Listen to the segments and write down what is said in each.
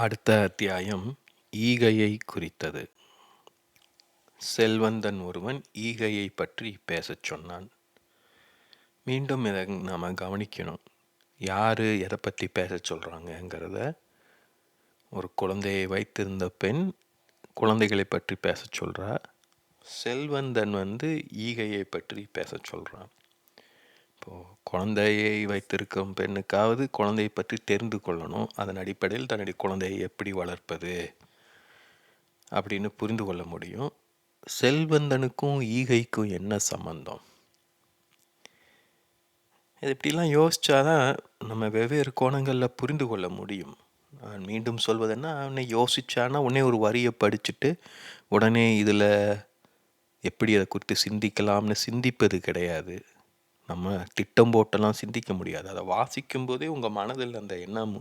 அடுத்த அத்தியாயம் ஈகையை குறித்தது. செல்வந்தன் ஒருவன் ஈகையை பற்றி பேசச் சொன்னான். மீண்டும் இதை நாம் கவனிக்கணும். யார் எதை பற்றி பேச சொல்கிறாங்கங்கிறத ஒரு குழந்தையை வைத்திருந்த பெண் குழந்தைகளை பற்றி பேச சொல்கிறா செல்வந்தன் வந்து ஈகையை பற்றி பேச சொல்கிறான் இப்போது குழந்தையை வைத்திருக்கும் பெண்ணுக்காவது குழந்தையை பற்றி தெரிந்து கொள்ளணும். அதன் அடிப்படையில் தன்னுடைய குழந்தையை எப்படி வளர்ப்பது அப்படின்னு புரிந்து கொள்ள முடியும். செல்வந்தனுக்கும் ஈகைக்கும் என்ன சம்பந்தம்? இது இப்படிலாம் யோசிச்சாதான் நம்ம வெவ்வேறு கோணங்களில் புரிந்து கொள்ள முடியும். நான் மீண்டும் சொல்வதுன்னா அவனை யோசித்தான்னா உடனே ஒரு வரியை படிச்சுட்டு உடனே இதில் எப்படி அதை குறித்து சிந்திக்கலாம்னு சிந்திப்பது கிடையாது. நம்ம திட்டம் போட்டெல்லாம் சிந்திக்க முடியாது. அதை வாசிக்கும் போதே உங்கள் மனதில் அந்த எண்ணம்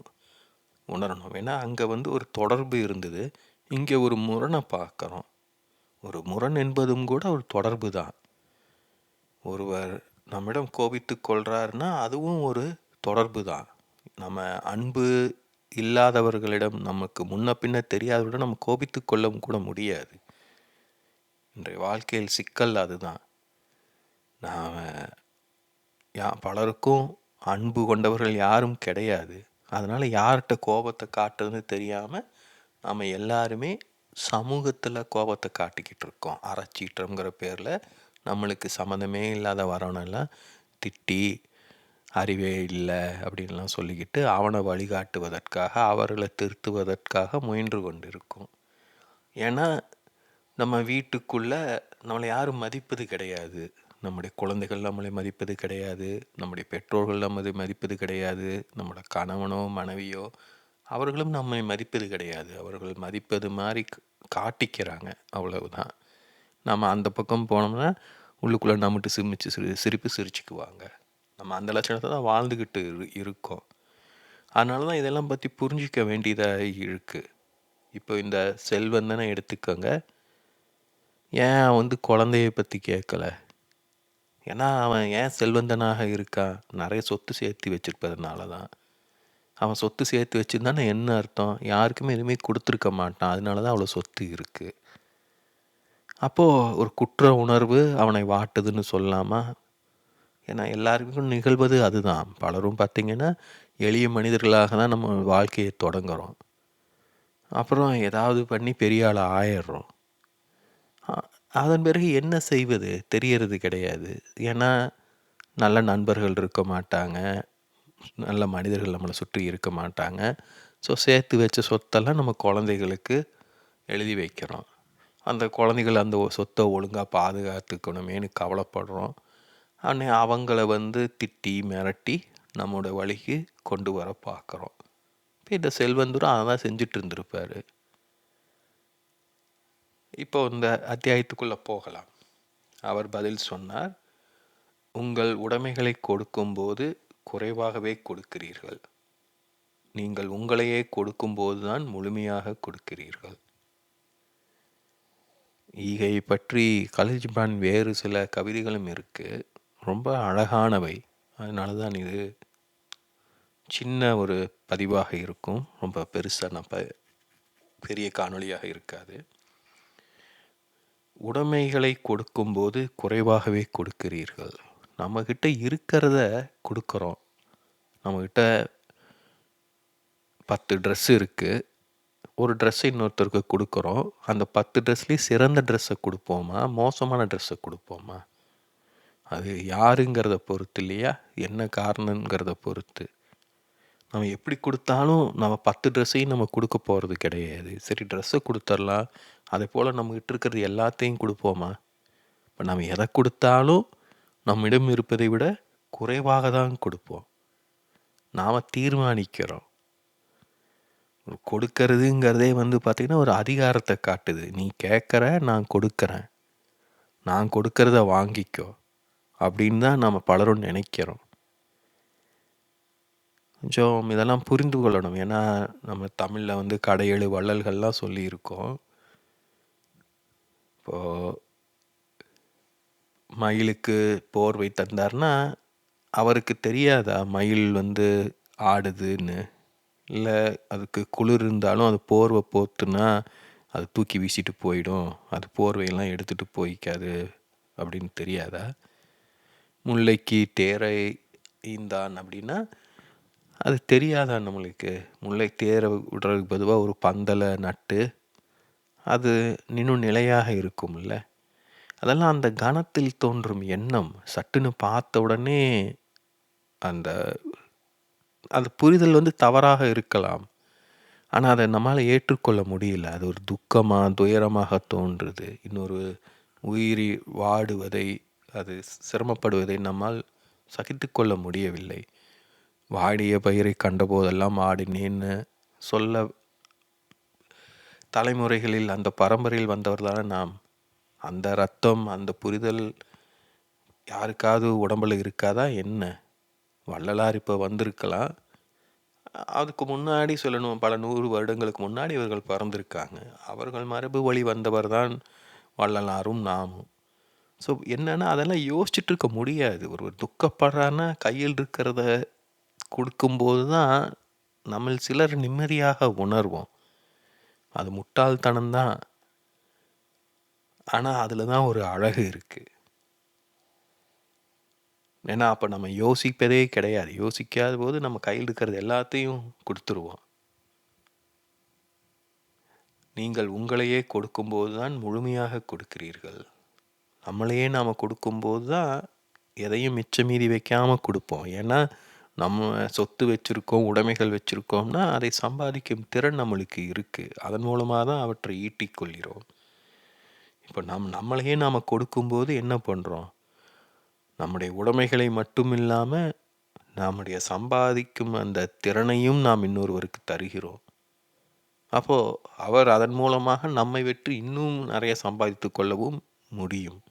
உணரணும். ஏன்னா அங்கே வந்து ஒரு தொடர்பு இருந்தது. இங்கே ஒரு முரணை பார்க்குறோம். ஒரு முரண் என்பதும் கூட ஒரு தொடர்பு தான். ஒருவர் நம்மிடம் கோபித்து கொள்கிறாருன்னா அதுவும் ஒரு தொடர்பு தான். நம்ம அன்பு இல்லாதவர்களிடம் நமக்கு முன்ன பின்ன தெரியாதவரிடம் நம்ம கோபித்து கொள்ளவும் கூட முடியாது. இன்றைய வாழ்க்கையில் சிக்கல் அதுதான். நாம் யா பலருக்கும் அன்பு கொண்டவர்கள் யாரும் கிடையாது. அதனால் யார்கிட்ட கோபத்தை காட்டுறதுன்னு தெரியாமல் நம்ம எல்லாருமே சமூகத்தில் கோபத்தை காட்டிக்கிட்டு இருக்கோம். அறச்சீற்றம்ங்கிற பேரில் நம்மளுக்கு சம்மந்தமே இல்லாத வரவனெல்லாம் திட்டி அறிவே இல்லை அப்படின்லாம் சொல்லிக்கிட்டு அவனை வழிகாட்டுவதற்காக அவர்களை திருத்துவதற்காக முயன்று கொண்டிருக்கும். ஏன்னா நம்ம வீட்டுக்குள்ளே நம்மளை யாரும் மதிப்பது கிடையாது. நம்முடைய குழந்தைகள் நம்மளை மதிப்பது கிடையாது. நம்முடைய பெற்றோர்கள் நம்மளை மதிப்பது கிடையாது. நம்மளோட கணவனோ மனைவியோ அவர்களும் நம்மை மதிப்பது கிடையாது. அவர்கள் மதிப்பது மாதிரி காட்டிக்கிறாங்க. அவ்வளவுதான். நம்ம அந்த பக்கம் போனோம்னா உள்ளுக்குள்ளே நம்மட்டு சிரிச்சு சிரி சிரிப்பு சிரிச்சுக்குவாங்க. நம்ம அந்த லட்சணத்தை தான் வாழ்ந்துக்கிட்டு இரு இருக்கோம். அதனால தான் இதெல்லாம் பற்றி புரிஞ்சிக்க வேண்டியதாக இருக்குது இப்போ இந்த செல்வந்தனை எடுத்துக்கோங்க. ஏன் வந்து குழந்தைய பற்றி கேட்கல ஏன்னா அவன் ஏன் செல்வந்தனாக இருக்கான் நிறைய சொத்து சேர்த்து வச்சிருப்பதுனால தான். அவன் சொத்து சேர்த்து வச்சுருந்தானே என்ன அர்த்தம்? யாருக்குமே எதுவுமே கொடுத்துருக்க மாட்டான். அதனால தான் அவ்வளோ சொத்து இருக்குது அப்போது ஒரு குற்ற உணர்வு அவனை வாட்டுதுன்னு சொல்லாமா? ஏன்னா எல்லாருக்கும் நிகழ்வது அதுதான். பலரும் பார்த்திங்கன்னா எளிய மனிதர்களாக தான் நம்ம வாழ்க்கையை தொடங்குகிறோம் அப்புறம் ஏதாவது பண்ணி பெரிய ஆள் ஆயிடுறோம். அதன் பிறகு என்ன செய்வது? தெரியறது கிடையாது. ஏன்னா நல்ல நண்பர்கள் இருக்க மாட்டாங்க. நல்ல மனிதர்கள் நம்மளை சுற்றி இருக்க மாட்டாங்க. ஸோ சேர்த்து வச்ச சொத்தெல்லாம் நம்ம குழந்தைகளுக்கு எழுதி வைக்கிறோம் அந்த குழந்தைகள் அந்த சொத்தை ஒழுங்காக பாதுகாத்துக்கணுமேனு கவலைப்படுறோம். அன்னை அவங்கள வந்து திட்டி மிரட்டி நம்மளோட வழிக்கு கொண்டு வர பார்க்குறோம். இப்போ இந்த செல்வந்தூரம் அதை தான் செஞ்சுட்டு இருந்திருப்பார். இப்போ இந்த அத்தியாயத்துக்குள்ளே போகலாம். அவர் பதில் சொன்னார் உங்கள் உடைமைகளை கொடுக்கும்போது குறைவாகவே கொடுக்கிறீர்கள். நீங்கள் உங்களையே கொடுக்கும்போது தான் முழுமையாக கொடுக்கிறீர்கள். ஈகை பற்றி கலிஜ்பான் வேறு சில கவிதைகளும் இருக்குது ரொம்ப அழகானவை. அதனால தான் இது சின்ன ஒரு பதிவாக இருக்கும். ரொம்ப பெருசாக நம்ம பெரிய காணொளியாக இருக்காது. உடைமைகளை கொடுக்கும்போது குறைவாகவே கொடுக்கிறீர்கள். நம்மக்கிட்ட இருக்கிறத கொடுக்குறோம். நம்மக்கிட்ட பத்து ட்ரெஸ் இருக்குது ஒரு ட்ரெஸ்ஸை இன்னொருத்தருக்கு கொடுக்குறோம். அந்த பத்து ட்ரெஸ்லேயும் சிறந்த ட்ரெஸ்ஸை கொடுப்போமா? மோசமான ட்ரெஸ்ஸை கொடுப்போமா? அது யாருங்கிறத பொறுத்து இல்லையா? என்ன காரணங்கிறத பொறுத்து. நம்ம எப்படி கொடுத்தாலும் நம்ம பத்து ட்ரெஸ்ஸையும் நம்ம கொடுக்க போகிறது கிடையாது. சரி ட்ரெஸ்ஸை கொடுத்துர்லாம் அதே போல் நம்மகிட்ட இருக்கிறது எல்லாத்தையும் கொடுப்போமா? இப்போ நம்ம எதை கொடுத்தாலும் நம்மிடம் இருப்பதை விட குறைவாக தான் கொடுப்போம். நாம் தீர்மானிக்கிறோம். கொடுக்கறதுங்கிறதே வந்து பார்த்திங்கன்னா ஒரு அதிகாரத்தை காட்டுது. நீ கேட்குற நான் கொடுக்குறேன். நான் கொடுக்கறத வாங்கிக்கோ. அப்படின்னு தான் நம்ம பலரும் நினைக்கிறோம். கொஞ்சம் இதெல்லாம் புரிந்து கொள்ளணும். ஏன்னா நம்ம தமிழில் வந்து கடையெழு வள்ளல்கள்லாம் சொல்லியிருக்கோம். இப்போது மயிலுக்கு போர்வை தந்தார்னா அவருக்கு தெரியாதா மயில் வந்து ஆடுதுன்னு? இல்லை அதுக்கு குளிர் இருந்தாலும் அது போர்வை போத்துனா அது தூக்கி வீசிட்டு போயிடும் அது போர்வையெல்லாம் எடுத்துகிட்டு போய்க்காது அப்படின்னு தெரியாதா? முல்லைக்கு தேரை ஈந்தான் அப்படின்னா அது தெரியாதா நம்மளுக்கு? முல்லை தேரை விடுறதுக்கு பொதுவாக ஒரு பந்தலை நட்டு அது இன்னும் நிலையாக இருக்கும்ல. அதெல்லாம் அந்த கணத்தில் தோன்றும் எண்ணம் சட்டுன்னு பார்த்த உடனே அந்த அந்த புரிதல் வந்து தவறாக இருக்கலாம். ஆனால் அதை நம்மால் ஏற்றுக்கொள்ள முடியல. அது ஒரு துக்கமாக துயரமாக தோன்றுது. இன்னொரு உயிரி வாடுவதை அது சிரமப்படுவதை நம்மால் சகித்து கொள்ள முடியவில்லை. வாடிய பயிரை கண்டபோதெல்லாம் ஆடினேன்னு சொல்ல தலைமுறைகளில் அந்த பரம்பரையில் வந்தவர் தானே நாம் அந்த ரத்தம் அந்த புரிதல் யாருக்காவது உடம்பில் இருக்காதா என்ன? வள்ளலார் இப்போ வந்திருக்கலாம். அதுக்கு முன்னாடி சொல்லணும் பல நூறு வருடங்களுக்கு முன்னாடி இவர்கள் பிறந்திருக்காங்க. அவர்கள் மரபு வழி வந்தவர் தான் வள்ளலாரும் நாமும். ஸோ என்னென்னா அதெல்லாம் யோசிச்சுட்டு இருக்க முடியாது. ஒரு துக்கப்படுறான்னா கையில் இருக்கிறத கொடுக்கும்போது தான் நம்ம சிலர் நிம்மதியாக உணர்வோம். அது முட்டாள்தனம் தான். ஆனால் அதில் தான் ஒரு அழகு இருக்குது ஏன்னா அப்போ நம்ம யோசிப்பதே கிடையாது. யோசிக்காத போது நம்ம கையில் இருக்கிறது எல்லாத்தையும் கொடுத்துருவோம். நீங்கள் உங்களையே கொடுக்கும்போது தான் முழுமையாக கொடுக்கிறீர்கள். நம்மளையே நாம் கொடுக்கும்போது தான் எதையும் மிச்சம் மீதி வைக்காமல் கொடுப்போம். ஏன்னா நம்ம சொத்து வச்சுருக்கோம் உடைமைகள் வச்சுருக்கோம்னா அதை சம்பாதிக்கும் திறன் நம்மளுக்கு இருக்குது அதன் மூலமாக தான் அவற்றை ஈட்டிக்கொள்கிறோம் இப்போ நம் நம்மளையே நாம் கொடுக்கும்போது என்ன பண்ணுறோம் நம்முடைய உடைமைகளை மட்டும் இல்லாமல் நம்முடைய சம்பாதிக்கும் அந்த திறனையும் நாம் இன்னொருவருக்கு தருகிறோம். அப்போது அவர் அதன் மூலமாக நம்மை வெற்றி இன்னும் நிறைய சம்பாதித்து கொள்ளவும் முடியும்.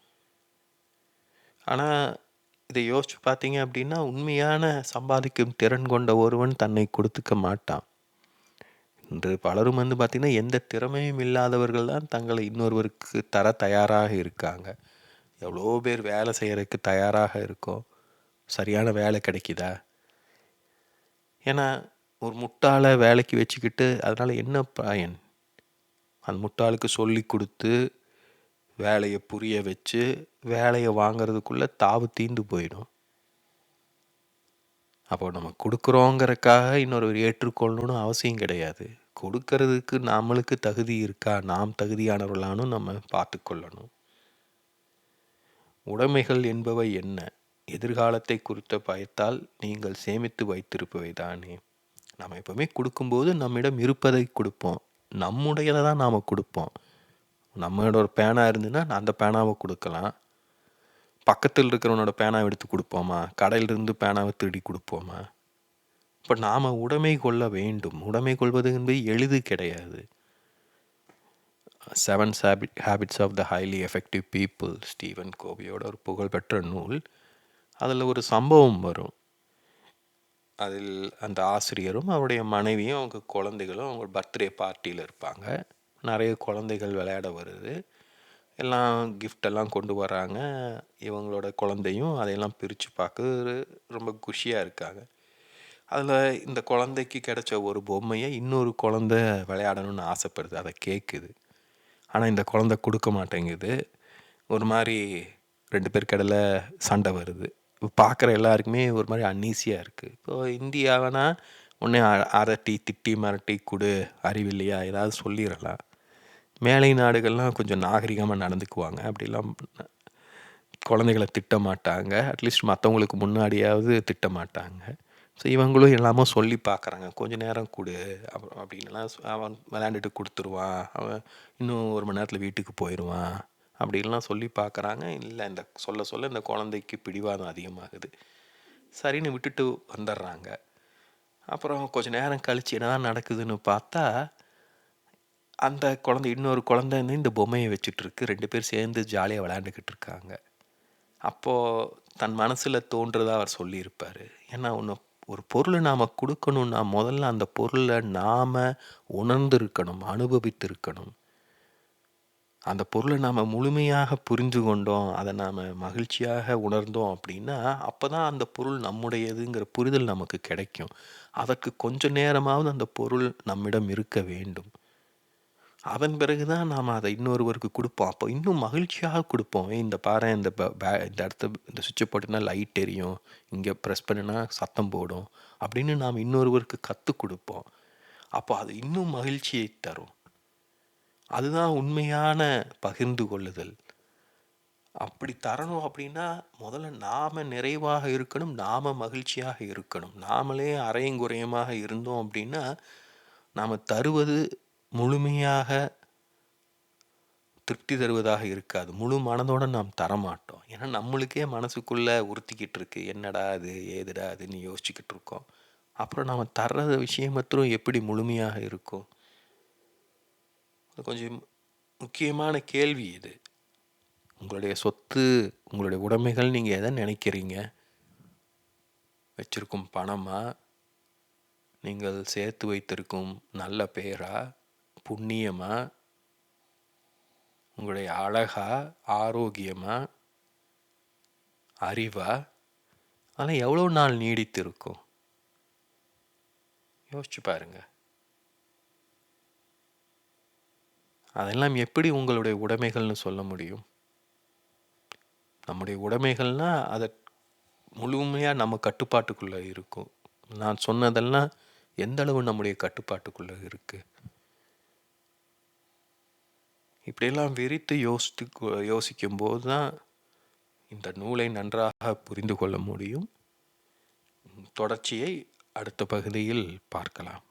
ஆனால் இதை யோசிச்சு பார்த்தீங்க அப்படின்னா உண்மையான சம்பாதிக்கும் திறன் கொண்ட ஒருவன் தன்னை கொடுத்துக்க மாட்டான். இன்று பலரும் வந்து பார்த்திங்கன்னா எந்த திறமையும் இல்லாதவர்கள் தான் தங்களை இன்னொருவருக்கு தர தயாராக இருக்காங்க. எவ்வளோ பேர் வேலை செய்கிறதுக்கு தயாராக இருக்கோம் சரியான வேலை கிடைக்குதா? ஏன்னா ஒரு முட்டாளை வேலைக்கு வச்சுக்கிட்டு அதனால் என்ன பயன்? அந்த முட்டாளுக்கு சொல்லி கொடுத்து வேலையை புரிய வச்சு வேலையை வாங்கிறதுக்குள்ளே தாவு தீந்து போயிடும். அப்போ நம்ம கொடுக்குறோங்கிறக்காக இன்னொரு ஏற்றுக்கொள்ளணும்னு அவசியம் கிடையாது. கொடுக்கறதுக்கு நம்மளுக்கு தகுதி இருக்கா? நாம் தகுதியானவர்களானு நம்ம பார்த்து கொள்ளணும் உடைமைகள் என்பவை என்ன? எதிர்காலத்தை குறித்த பயத்தால் நீங்கள் சேமித்து வைத்திருப்பவை தானே. நம்ம எப்பவுமே கொடுக்கும்போது நம்மிடம் இருப்பதை கொடுப்போம். நம்முடையதை தான் நாம் கொடுப்போம். நம்மளோட ஒரு பேனா இருந்துன்னா அந்த பேனாவை கொடுக்கலாம். பக்கத்தில் இருக்கிறவனோட பேனாவை எடுத்து கொடுப்போமா? கடையிலிருந்து பேனாவை திருடி கொடுப்போமா? இப்போ நாம் உடைமை கொள்ள வேண்டும். உடைமை கொள்வது என்பது எளிது கிடையாது. Seven habit habits of the highly effective people Stephen கோபியோட ஒரு புகழ்பெற்ற நூல். அதில் ஒரு சம்பவம் வரும். அதில் அந்த ஆசிரியரும் அவருடைய மனைவியும் அவங்க குழந்தைகளும் அவங்க பர்த்டே பார்ட்டியில் இருப்பாங்க. நிறைய குழந்தைகள் விளையாட வருது. எல்லாம் கிஃப்டெல்லாம் கொண்டு வராங்க இவங்களோட குழந்தையும் அதையெல்லாம் பிரித்து பார்க்க ரொம்ப குஷியாக இருக்காங்க. அதில் இந்த குழந்தைக்கு கிடைச்ச ஒரு பொம்மையை இன்னொரு குழந்த விளையாடணும்னு ஆசைப்படுது அதை கேட்குது ஆனால் இந்த குழந்த கொடுக்க மாட்டேங்குது. ஒரு மாதிரி ரெண்டு பேர் கடையில் சண்டை வருது. பார்க்குற எல்லாருக்குமே ஒரு மாதிரி அன்னீசியாக இருக்குது இப்போது இந்தியாவனா உடனே அரட்டி திட்டி மிரட்டி கொடு அறிவில்லையா? ஏதாவது சொல்லிடலாம். மேலை நாடுகள்லாம் கொஞ்சம் நாகரிகமாக நடந்துக்குவாங்க. அப்படிலாம் குழந்தைகளை திட்ட மாட்டாங்க அட்லீஸ்ட் மற்றவங்களுக்கு முன்னாடியாவது திட்ட மாட்டாங்க ஸோ இவங்களும் எல்லாமே சொல்லி பார்க்குறாங்க. கொஞ்சம் நேரம் கொடு. அப்புறம் அப்படின்லாம் அவன் விளையாண்டுட்டு கொடுத்துருவான். அவன் இன்னும் ஒரு மணி நேரத்தில் வீட்டுக்கு போயிடுவான் அப்படின்லாம் சொல்லி பார்க்குறாங்க. இல்லை இந்த சொல்ல சொல்ல இந்த குழந்தைக்கு பிடிவாதம் அதிகமாகுது. சரின்னு விட்டுட்டு வந்துடுறாங்க அப்புறம் கொஞ்சம் நேரம் கழித்து என்ன தான் நடக்குதுன்னு பார்த்தா அந்த குழந்தை இன்னொரு குழந்தை இந்த பொம்மையை வச்சுட்ருக்கு ரெண்டு பேர் சேர்ந்து ஜாலியாக விளையாண்டுக்கிட்டு இருக்காங்க அப்போது தன் மனசில் தோன்றதாக அவர் சொல்லியிருப்பார். ஏன்னா ஒன்று ஒரு பொருளை நாம் கொடுக்கணுன்னா முதல்ல அந்த பொருளை நாம் உணர்ந்திருக்கணும் அனுபவித்திருக்கணும். அந்த பொருளை நாம் முழுமையாக புரிந்து கொண்டோம் அதை நாம் மகிழ்ச்சியாக உணர்ந்தோம் அப்படின்னா அப்போ தான் அந்த பொருள் நம்முடையதுங்கிற புரிதல் நமக்கு கிடைக்கும். அதற்கு கொஞ்ச நேரமாவது அந்த பொருள் நம்மிடம் இருக்க வேண்டும். அதன் பிறகு தான் நாம் அதை இன்னொருவருக்கு கொடுப்போம். அப்போ இன்னும் மகிழ்ச்சியாக கொடுப்போம். "ஏய், இந்த பாரு இந்த ப- பே- இந்த இடத்த இந்த சுவிட்சை போட்டுனா லைட் எரியும். இங்கே ப்ரெஸ் பண்ணினா சத்தம் போடும். அப்படின்னு நாம் இன்னொருவருக்கு கற்றுக் கொடுப்போம். அப்போ அது இன்னும் மகிழ்ச்சியை தரும். அதுதான் உண்மையான பகிர்ந்து கொள்ளுதல். அப்படி தரணும் அப்படின்னா முதல்ல நாம நிறைவாக இருக்கணும். நாம மகிழ்ச்சியாக இருக்கணும். நாமளே அறையும் குறையுமாக இருந்தோம் அப்படின்னா நாம் தருவது முழுமையாக திருப்தி தருவதாக இருக்காது. முழு மனதோட நாம் தரமாட்டோம். ஏன்னா நம்மளுக்கே மனசுக்குள்ளே உறுத்திக்கிட்டு இருக்கு. என்னடா அது ஏதுடா அதுன்னு யோசிச்சுக்கிட்டு இருக்கோம். அப்புறம் நாம் தர்ற விஷயம் மாத்திரம் எப்படி முழுமையாக இருக்கும்? கொஞ்சம் முக்கியமான கேள்வி இது. உங்களுடைய சொத்து உங்களுடைய உடைமைகள் நீங்கள் எதை நினைக்கிறீங்க? வச்சிருக்கும் பணமாக நீங்கள் சேர்த்து வைத்திருக்கும் நல்ல பேரா? புண்ணியமாக உங்களுடைய அழகா? ஆரோக்கியமாக அறிவா? அதெல்லாம் எவ்வளோ நாள் நீடித்து இருக்கும் யோசிச்சு பாருங்க. அதெல்லாம் எப்படி உங்களுடைய உடைமைகள்னு சொல்ல முடியும்? நம்முடைய உடைமைகள்னா அதை முழுமையாக நம்ம கட்டுப்பாட்டுக்குள்ளே இருக்கும். நான் சொன்னதெல்லாம் எந்த அளவு நம்முடைய கட்டுப்பாட்டுக்குள்ளே இருக்குது இப்படியெல்லாம் விரித்து யோசித்து யோசிக்கும்போது தான் இந்த நூலை நன்றாக புரிந்து கொள்ள முடியும். தொடர்ச்சியை அடுத்த பகுதியில் பார்க்கலாம்.